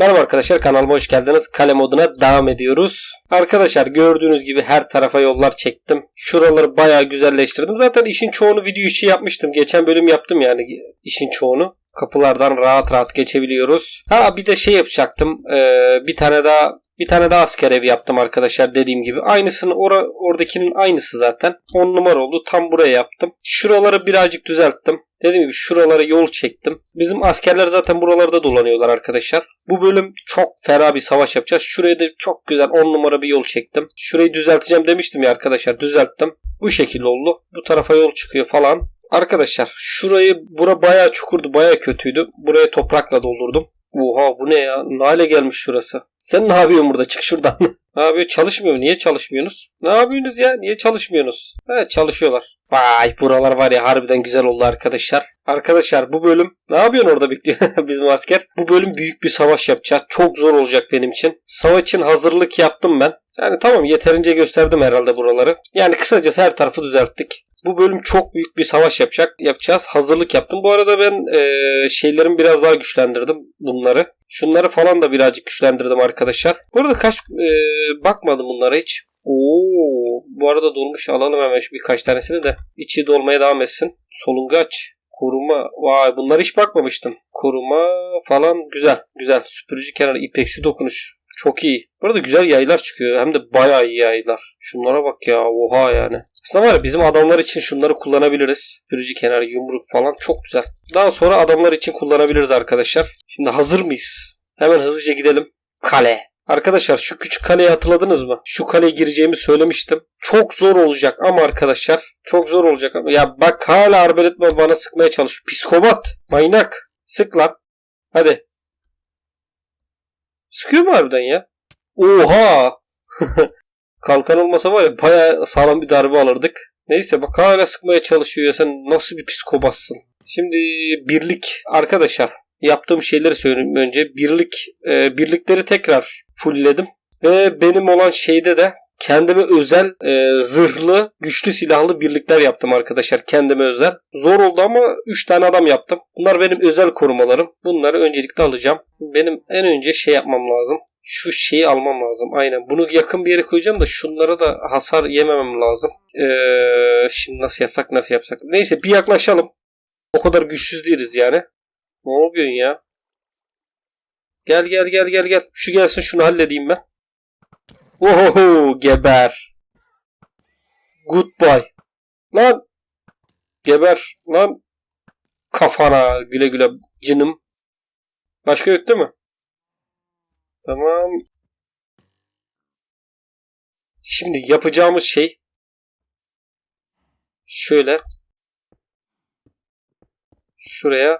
Merhaba arkadaşlar kanalıma hoş geldiniz. Kale moduna devam ediyoruz. Arkadaşlar gördüğünüz gibi her tarafa yollar çektim. Şuraları bayağı güzelleştirdim. Zaten işin çoğunu video içi yapmıştım. Geçen bölüm yaptım yani işin çoğunu. Kapılardan rahat rahat geçebiliyoruz. Ha bir de şey yapacaktım. Ee, bir tane daha bir tane daha asker evi yaptım arkadaşlar dediğim gibi. Aynısını ora, oradakinin aynısı zaten. 10 numara oldu. Tam buraya yaptım. Şuraları birazcık düzelttim. Dediğim gibi şuralara yol çektim. Bizim askerler zaten buralarda dolanıyorlar arkadaşlar. Bu bölüm çok ferah bir savaş yapacağız. Şuraya da çok güzel 10 numara bir yol çektim. Şurayı düzelteceğim demiştim ya arkadaşlar. Düzelttim. Bu şekilde oldu. Bu tarafa yol çıkıyor falan. Arkadaşlar şurayı bura bayağı çukurdu. Bayağı kötüydü. Buraya toprakla doldurdum. Oha bu ne ya? Ne hale gelmiş şurası? Sen ne yapıyorsun burada? Çık şuradan. ne yapıyor? Çalışmıyor. Niye çalışmıyorsunuz? Ne yapıyorsunuz ya? Niye çalışmıyorsunuz? Evet çalışıyorlar. Vay buralar var ya harbiden güzel oldu arkadaşlar. Arkadaşlar bu bölüm ne yapıyorsun orada bekliyor bizim asker? Bu bölüm büyük bir savaş yapacağız. Çok zor olacak benim için. Savaş için hazırlık yaptım ben. Yani tamam yeterince gösterdim herhalde buraları. Yani kısacası her tarafı düzelttik. Bu bölüm çok büyük bir savaş yapacak. Yapacağız. Hazırlık yaptım. Bu arada ben e, şeylerimi biraz daha güçlendirdim bunları. Şunları falan da birazcık güçlendirdim arkadaşlar. Bu arada kaç e, bakmadım bunlara hiç. Oo, bu arada dolmuş alalım hemen şu birkaç tanesini de. İçi dolmaya devam etsin. Solungaç. Koruma. Vay bunlara hiç bakmamıştım. Koruma falan güzel. Güzel. Süpürücü kenarı ipeksi dokunuş. Çok iyi. Bu arada güzel yaylar çıkıyor. Hem de bayağı iyi yaylar. Şunlara bak ya. Oha yani. Aslında var ya bizim adamlar için şunları kullanabiliriz. Sürücü kenarı, yumruk falan çok güzel. Daha sonra adamlar için kullanabiliriz arkadaşlar. Şimdi hazır mıyız? Hemen hızlıca gidelim. Kale. Arkadaşlar şu küçük kaleyi hatırladınız mı? Şu kaleye gireceğimi söylemiştim. Çok zor olacak ama arkadaşlar. Çok zor olacak ama. Ya bak hala arbelet bana sıkmaya çalışıyor. Psikopat. Manyak. Sık lan. Hadi. Sıkıyor mu harbiden ya? Oha! Kalkan olmasa var ya baya sağlam bir darbe alırdık. Neyse bak hala sıkmaya çalışıyor ya sen nasıl bir psikopatsın. Şimdi birlik arkadaşlar yaptığım şeyleri söyleyeyim önce. Birlik e, birlikleri tekrar fullledim. Ve benim olan şeyde de kendime özel e, zırhlı, güçlü silahlı birlikler yaptım arkadaşlar. Kendime özel. Zor oldu ama 3 tane adam yaptım. Bunlar benim özel korumalarım. Bunları öncelikle alacağım. Benim en önce şey yapmam lazım. Şu şeyi almam lazım. Aynen. Bunu yakın bir yere koyacağım da şunlara da hasar yememem lazım. Ee, şimdi nasıl yapsak nasıl yapsak. Neyse bir yaklaşalım. O kadar güçsüz değiliz yani. Ne yapıyorsun ya? Gel gel gel gel gel. Şu gelsin şunu halledeyim ben. Oho geber. Goodbye. Lan. Geber. Lan. Kafana güle güle canım. Başka yok değil mi? Tamam. Şimdi yapacağımız şey şöyle şuraya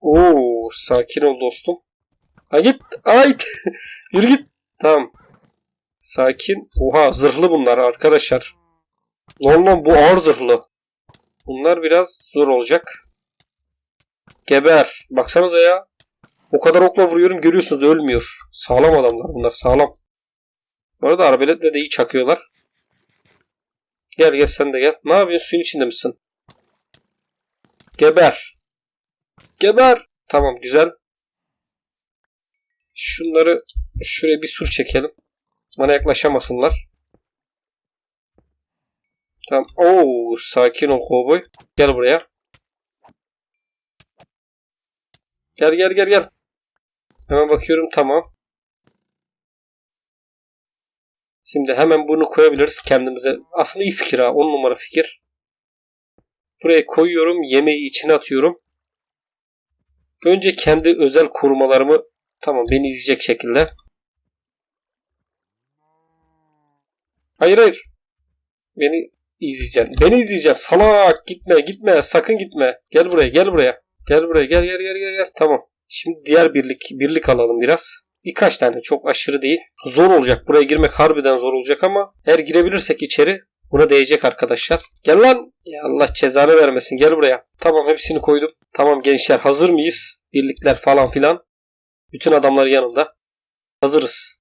Oo, sakin ol dostum. Ha git. Ay. Yürü git. Tamam. Sakin. Oha zırhlı bunlar arkadaşlar. Normal bu ağır zırhlı. Bunlar biraz zor olacak. Geber. Baksanıza ya. O kadar okla vuruyorum görüyorsunuz ölmüyor. Sağlam adamlar bunlar sağlam. Bu arada arbeletle de iyi çakıyorlar. Gel gel sen de gel. Ne yapıyorsun suyun içinde misin? Geber. Geber. Tamam güzel. Şunları şuraya bir sur çekelim. Bana yaklaşamasınlar. Tamam. Oo, sakin ol kovboy. Gel buraya. Gel gel gel gel. Hemen bakıyorum tamam. Şimdi hemen bunu koyabiliriz kendimize. Aslında iyi fikir ha. 10 numara fikir. Buraya koyuyorum. Yemeği içine atıyorum. Önce kendi özel korumalarımı tamam beni izleyecek şekilde. Hayır hayır. Beni izleyeceksin. Beni izleyeceksin. Salak gitme gitme sakın gitme. Gel buraya gel buraya. Gel buraya gel gel gel gel gel. Tamam. Şimdi diğer birlik birlik alalım biraz. Birkaç tane çok aşırı değil. Zor olacak. Buraya girmek harbiden zor olacak ama eğer girebilirsek içeri buna değecek arkadaşlar. Gel lan. Ya Allah cezanı vermesin. Gel buraya. Tamam hepsini koydum. Tamam gençler hazır mıyız? Birlikler falan filan. Bütün adamlar yanında. Hazırız.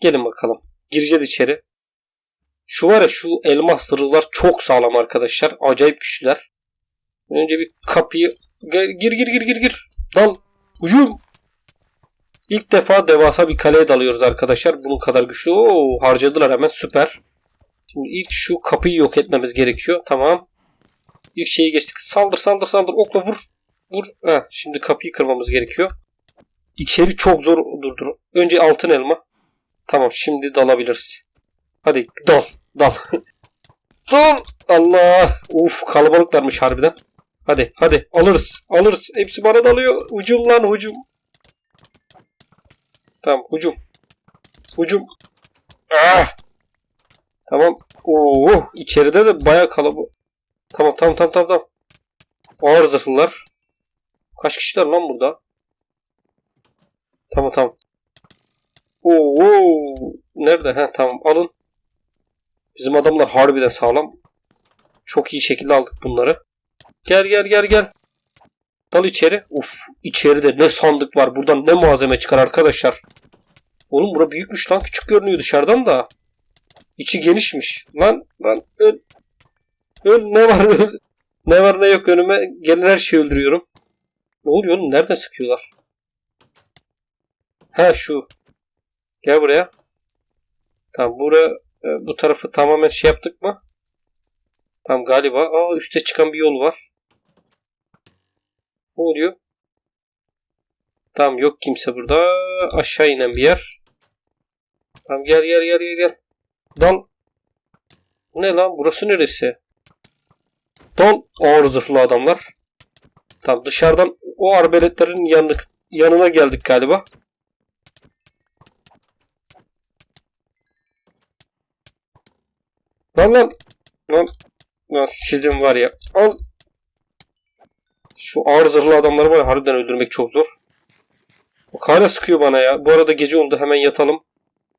Gelin bakalım. Gireceğiz içeri. Şu var ya şu elmas zırhlar çok sağlam arkadaşlar. Acayip güçlüler. Önce bir kapıyı gir gir gir gir gir. Dal. Hücum. İlk defa devasa bir kaleye dalıyoruz arkadaşlar. Bunun kadar güçlü. Oo, harcadılar hemen süper. Şimdi ilk şu kapıyı yok etmemiz gerekiyor. Tamam. İlk şeyi geçtik. Saldır saldır saldır. Okla vur. Vur. Heh, şimdi kapıyı kırmamız gerekiyor. İçeri çok zor durdur. Önce altın elma. Tamam şimdi dalabiliriz. Hadi dal. Dal. dal. Allah. Uf kalabalıklarmış harbiden. Hadi hadi alırız. Alırız. Hepsi bana dalıyor. Hücum lan hücum. Tamam hücum. Hücum. Ah. Tamam. Oo, içeride de baya kalabalık. Tamam tamam tamam tamam. tamam. Ağır zırhlılar. Kaç kişiler lan burada? Tamam tamam. Oo, nerede? Ha tamam alın. Bizim adamlar harbiden sağlam. Çok iyi şekilde aldık bunları. Gel gel gel gel. Dal içeri. Uf içeride ne sandık var. Buradan ne malzeme çıkar arkadaşlar. Oğlum bura büyükmüş lan. Küçük görünüyor dışarıdan da. İçi genişmiş. Lan lan öl. Öl ne var öl. Ne var ne yok önüme. Gelen her şeyi öldürüyorum. Ne oluyor oğlum? Nereden sıkıyorlar? Ha şu. Gel buraya. Tamam buraya e, bu tarafı tamamen şey yaptık mı? Tamam galiba. Aa üste çıkan bir yol var. Ne oluyor? Tamam yok kimse burada. Aşağı inen bir yer. Tamam gel gel gel gel gel. Dal. Bu ne lan? Burası neresi? Dal. Ağır zırhlı adamlar. Tamam dışarıdan o arbeletlerin yanı, yanına geldik galiba. Lan lan. Lan. Lan sizin var ya. Al. Şu ağır zırhlı adamları var ya harbiden öldürmek çok zor. Bak sıkıyor bana ya. Bu arada gece oldu hemen yatalım.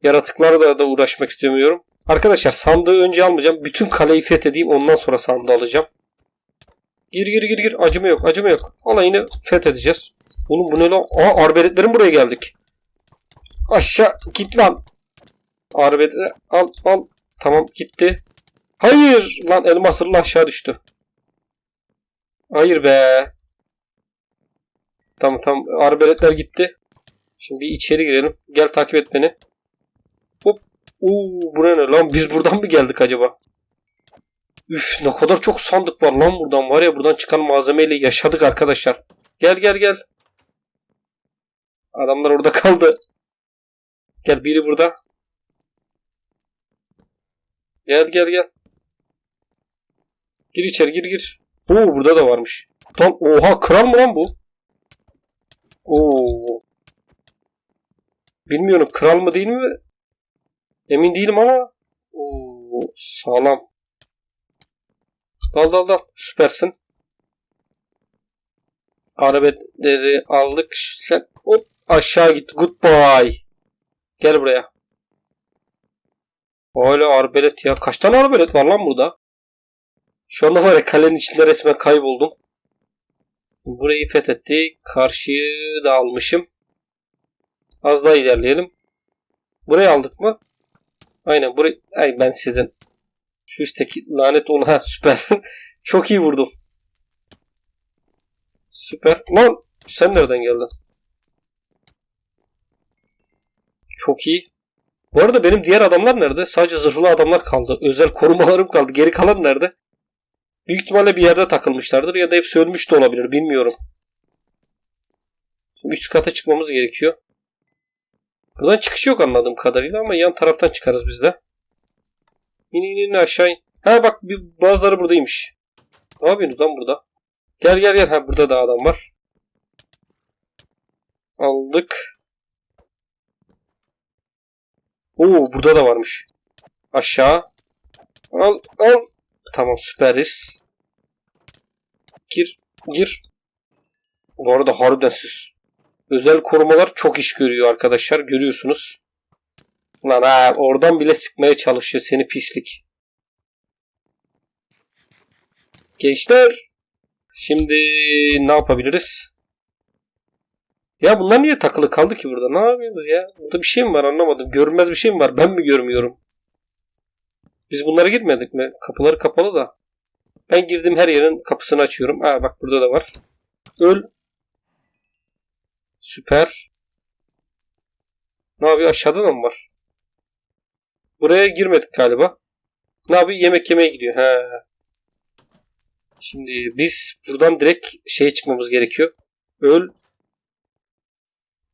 Yaratıklarla da uğraşmak istemiyorum. Arkadaşlar sandığı önce almayacağım. Bütün kaleyi fethedeyim ondan sonra sandığı alacağım. Gir gir gir gir. Acıma yok acıma yok. Alayını fethedeceğiz. Oğlum bu ne lan? Aa arbeletlerin buraya geldik. Aşağı git lan. Arbeletleri al al. Tamam gitti. Hayır lan elmas hırlı aşağı düştü. Hayır be. Tamam tamam arbeletler gitti. Şimdi bir içeri girelim. Gel takip et beni. Oo buraya ne lan biz buradan mı geldik acaba? Üf ne kadar çok sandık var lan buradan var ya buradan çıkan malzemeyle yaşadık arkadaşlar. Gel gel gel. Adamlar orada kaldı. Gel biri burada. Gel gel gel. Gir içeri gir gir. Oo burada da varmış. Tam oha kral mı lan bu? Oo. Bilmiyorum kral mı değil mi? Emin değilim ama. Oo sağlam. Dal dal dal. Süpersin. Arabetleri aldık. Sen hop aşağı git. Goodbye. Gel buraya. Hala arbelet ya. Kaç tane arbelet var lan burada? Şu anda var ya kalenin içinde resmen kayboldum. Burayı fethettik. Karşıyı da almışım. Az daha ilerleyelim. Burayı aldık mı? Aynen burayı. Ay ben sizin. Şu üstteki lanet. Ha süper. Çok iyi vurdum. Süper. Lan sen nereden geldin? Çok iyi. Bu arada benim diğer adamlar nerede? Sadece zırhlı adamlar kaldı. Özel korumalarım kaldı. Geri kalan nerede? Büyük ihtimalle bir yerde takılmışlardır ya da hepsi ölmüş de olabilir. Bilmiyorum. Şimdi üst kata çıkmamız gerekiyor. Buradan çıkış yok anladığım kadarıyla ama yan taraftan çıkarız biz de. İn in in aşağı in. Ha bak bir, bazıları buradaymış. Ne yapıyorsunuz lan burada? Gel gel gel. Ha burada da adam var. Aldık. Oo burada da varmış. Aşağı. Al al. Tamam süperiz. Gir gir. Bu arada harbiden siz. Özel korumalar çok iş görüyor arkadaşlar. Görüyorsunuz. Lan ha oradan bile sıkmaya çalışıyor seni pislik. Gençler. Şimdi ne yapabiliriz? Ya bunlar niye takılı kaldı ki burada? Ne yapıyoruz ya? Burada bir şey mi var anlamadım. Görünmez bir şey mi var? Ben mi görmüyorum? Biz bunlara gitmedik mi? Kapıları kapalı da. Ben girdiğim her yerin kapısını açıyorum. Aa bak burada da var. Öl. Süper. Ne yapıyor? Aşağıda da mı var? Buraya girmedik galiba. Ne yapıyor? Yemek yemeye gidiyor. He. Şimdi biz buradan direkt şeye çıkmamız gerekiyor. Öl.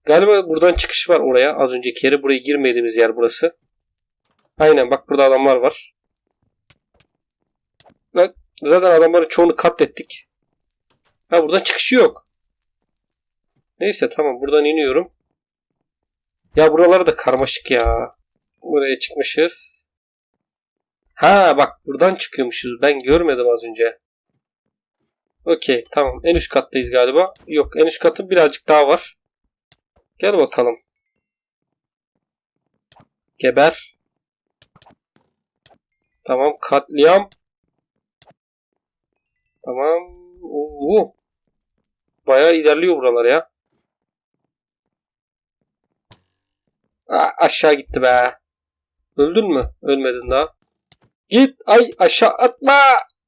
Galiba buradan çıkış var oraya. Az önceki yere. Buraya girmediğimiz yer burası. Aynen bak burada adamlar var. Zaten adamların çoğunu katlettik. Ha buradan çıkışı yok. Neyse tamam buradan iniyorum. Ya buraları da karmaşık ya. Buraya çıkmışız. Ha bak buradan çıkıyormuşuz. Ben görmedim az önce. Okey tamam. En üst kattayız galiba. Yok en üst katın birazcık daha var. Gel bakalım. Geber. Tamam katliam. Tamam. Oo. Bayağı ilerliyor buralar ya. Aa, aşağı gitti be. Öldün mü? Ölmedin daha. Git. Ay aşağı atma.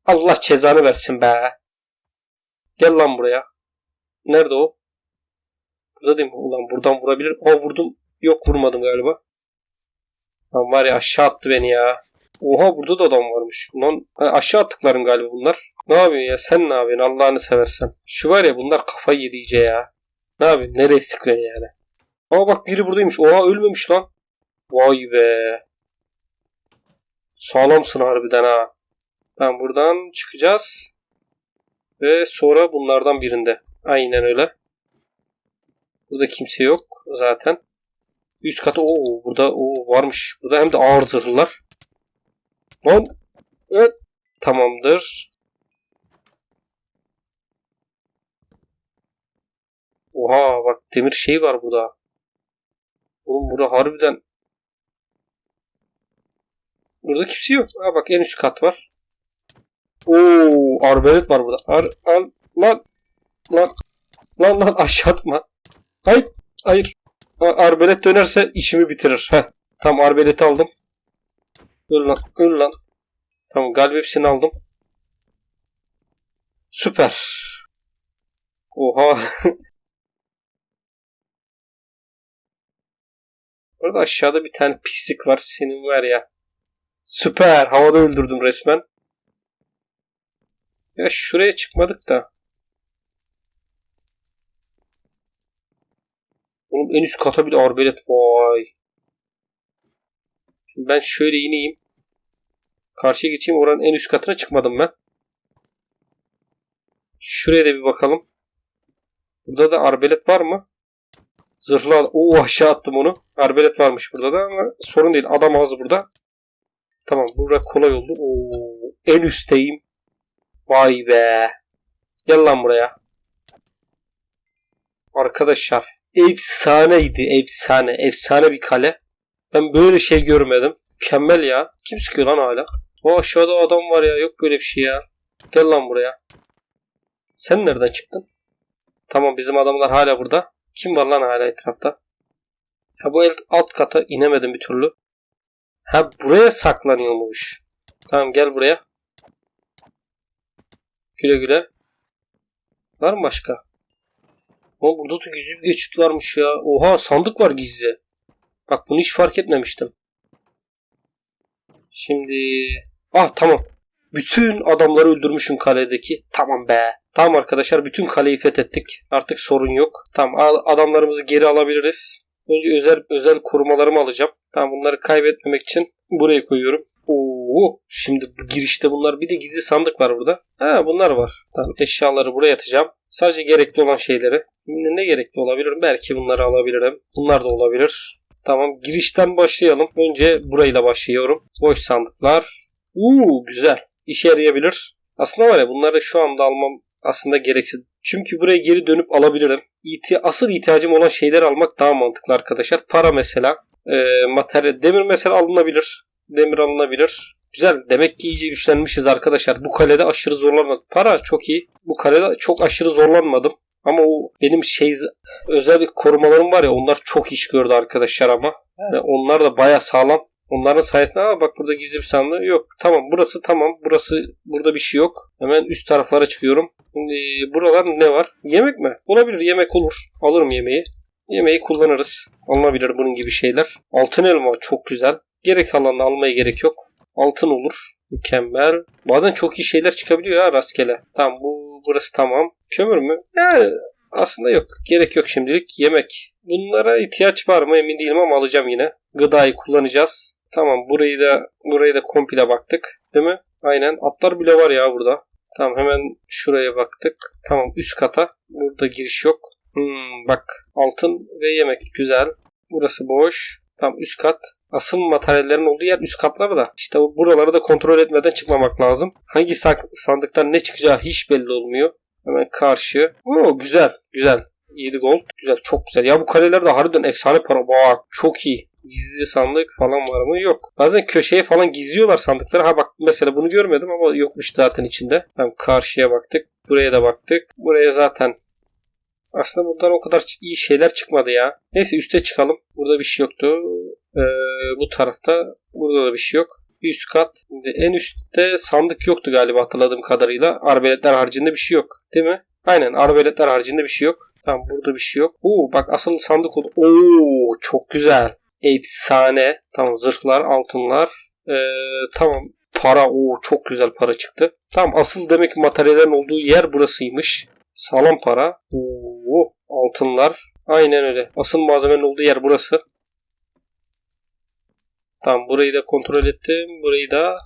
Allah cezanı versin be. Gel lan buraya. Nerede o? Burada değil mi? Ulan buradan vurabilir. Aa vurdum. Yok vurmadım galiba. Lan var ya aşağı attı beni ya. Oha burada da adam varmış. Ulan aşağı attıklarım galiba bunlar. Ne yapıyorsun ya? Sen ne yapıyorsun? Allah'ını seversen. Şu var ya bunlar kafayı yedi ya. Ne yapıyorsun? Nereye sıkıyorsun yani? Aa bak biri buradaymış. Oha ölmemiş lan. Vay be. Sağlamsın harbiden ha. Ben buradan çıkacağız. Ve sonra bunlardan birinde. Aynen öyle. Burada kimse yok zaten. Üst katı o burada o varmış. Burada hem de ağır zırhlılar. Lan evet tamamdır. Oha bak demir şey var burada. Oğlum burada harbiden Burada kimse yok. Ha bak en üst kat var. Oo, arbelet var burada. Ar, al, lan, lan, lan, lan aşağı atma. Hayır, hayır. Arbelet dönerse işimi bitirir. Heh. Tam arbeleti aldım. Öl lan, öl lan. Tamam galiba hepsini aldım. Süper. Oha. Orada aşağıda bir tane pislik var. Senin var ya. Süper. Havada öldürdüm resmen. Ya şuraya çıkmadık da. Oğlum en üst kata bile arbelet. Vay. Şimdi ben şöyle ineyim. Karşıya geçeyim. Oranın en üst katına çıkmadım ben. Şuraya da bir bakalım. Burada da arbelet var mı? Zırhlı o aşağı attım onu. Arbelet varmış burada da ama sorun değil. Adam ağzı burada. Tamam burada kolay oldu. Oo, en üstteyim. Vay be. Gel lan buraya. Arkadaşlar efsaneydi efsane. Efsane bir kale. Ben böyle şey görmedim. Mükemmel ya. Kim sıkıyor lan hala? O aşağıda adam var ya. Yok böyle bir şey ya. Gel lan buraya. Sen nereden çıktın? Tamam bizim adamlar hala burada. Kim var lan hala etrafta? Ha bu alt kata inemedim bir türlü. Ha buraya saklanıyormuş. Tamam gel buraya. Güle güle. Var mı başka? Ama burada da gizli bir geçit varmış ya. Oha sandık var gizli. Bak bunu hiç fark etmemiştim. Şimdi... Ah tamam. Bütün adamları öldürmüşüm kaledeki. Tamam be. Tamam arkadaşlar bütün kaleyi fethettik. Artık sorun yok. Tamam adamlarımızı geri alabiliriz. Önce özel özel korumalarımı alacağım. Tamam bunları kaybetmemek için buraya koyuyorum. Oo, şimdi bu girişte bunlar bir de gizli sandık var burada. Ha bunlar var. Tamam eşyaları buraya atacağım. Sadece gerekli olan şeyleri. Şimdi ne gerekli olabilir? Belki bunları alabilirim. Bunlar da olabilir. Tamam girişten başlayalım. Önce burayla başlıyorum. Boş sandıklar. Uuu güzel. İşe yarayabilir. Aslında var ya bunları şu anda almam aslında gereksiz. Çünkü buraya geri dönüp alabilirim. İhti asıl ihtiyacım olan şeyler almak daha mantıklı arkadaşlar. Para mesela. E, materyal. Demir mesela alınabilir. Demir alınabilir. Güzel. Demek ki iyice güçlenmişiz arkadaşlar. Bu kalede aşırı zorlanmadım. Para çok iyi. Bu kalede çok aşırı zorlanmadım. Ama o benim şey özel bir korumalarım var ya onlar çok iş gördü arkadaşlar ama. Yani onlar da baya sağlam. Onların sayesinde ama bak burada gizli bir sandığı yok. Tamam burası tamam. Burası burada bir şey yok. Hemen üst taraflara çıkıyorum. Şimdi buralar ne var? Yemek mi? Olabilir yemek olur. Alırım yemeği. Yemeği kullanırız. Alınabilir bunun gibi şeyler. Altın elma çok güzel. Gerek alanını almaya gerek yok. Altın olur. Mükemmel. Bazen çok iyi şeyler çıkabiliyor ya rastgele. Tamam bu burası tamam. Kömür mü? Yani aslında yok. Gerek yok şimdilik. Yemek. Bunlara ihtiyaç var mı emin değilim ama alacağım yine. Gıdayı kullanacağız. Tamam burayı da burayı da komple baktık. Değil mi? Aynen. Atlar bile var ya burada. Tamam hemen şuraya baktık. Tamam üst kata. Burada giriş yok. Hmm, bak altın ve yemek güzel. Burası boş. Tam üst kat. Asıl materyallerin olduğu yer üst katlar da. İşte bu- buraları da kontrol etmeden çıkmamak lazım. Hangi sandıktan ne çıkacağı hiç belli olmuyor. Hemen karşı. Oo güzel güzel. 7 gold. Güzel çok güzel. Ya bu kaleler de harbiden efsane para. Bak çok iyi. Gizli sandık falan var mı? Yok. Bazen köşeye falan gizliyorlar sandıkları. Ha bak mesela bunu görmedim ama yokmuş zaten içinde. Tamam karşıya baktık. Buraya da baktık. Buraya zaten aslında buradan o kadar iyi şeyler çıkmadı ya. Neyse üste çıkalım. Burada bir şey yoktu. Ee, bu tarafta burada da bir şey yok. Üst kat. Şimdi en üstte sandık yoktu galiba hatırladığım kadarıyla. Arbeletler haricinde bir şey yok. Değil mi? Aynen arbeletler haricinde bir şey yok. Tamam burada bir şey yok. Oo bak asıl sandık oldu. Oo çok güzel. Efsane. Tamam zırhlar, altınlar. Ee, tamam para. Oo çok güzel para çıktı. Tamam asıl demek ki materyallerin olduğu yer burasıymış. Sağlam para. Oo altınlar. Aynen öyle. Asıl malzemenin olduğu yer burası. Tamam burayı da kontrol ettim. Burayı da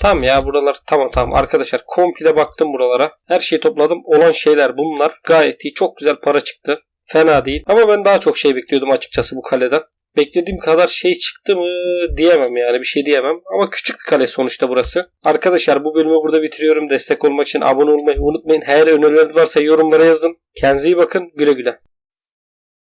Tamam ya buralar tamam tamam arkadaşlar komple baktım buralara. Her şeyi topladım. Olan şeyler bunlar. Gayet iyi. Çok güzel para çıktı. Fena değil. Ama ben daha çok şey bekliyordum açıkçası bu kaleden. Beklediğim kadar şey çıktı mı diyemem yani bir şey diyemem. Ama küçük bir kale sonuçta burası. Arkadaşlar bu bölümü burada bitiriyorum. Destek olmak için abone olmayı unutmayın. Eğer önerileriniz varsa yorumlara yazın. Kendinize iyi bakın. Güle güle.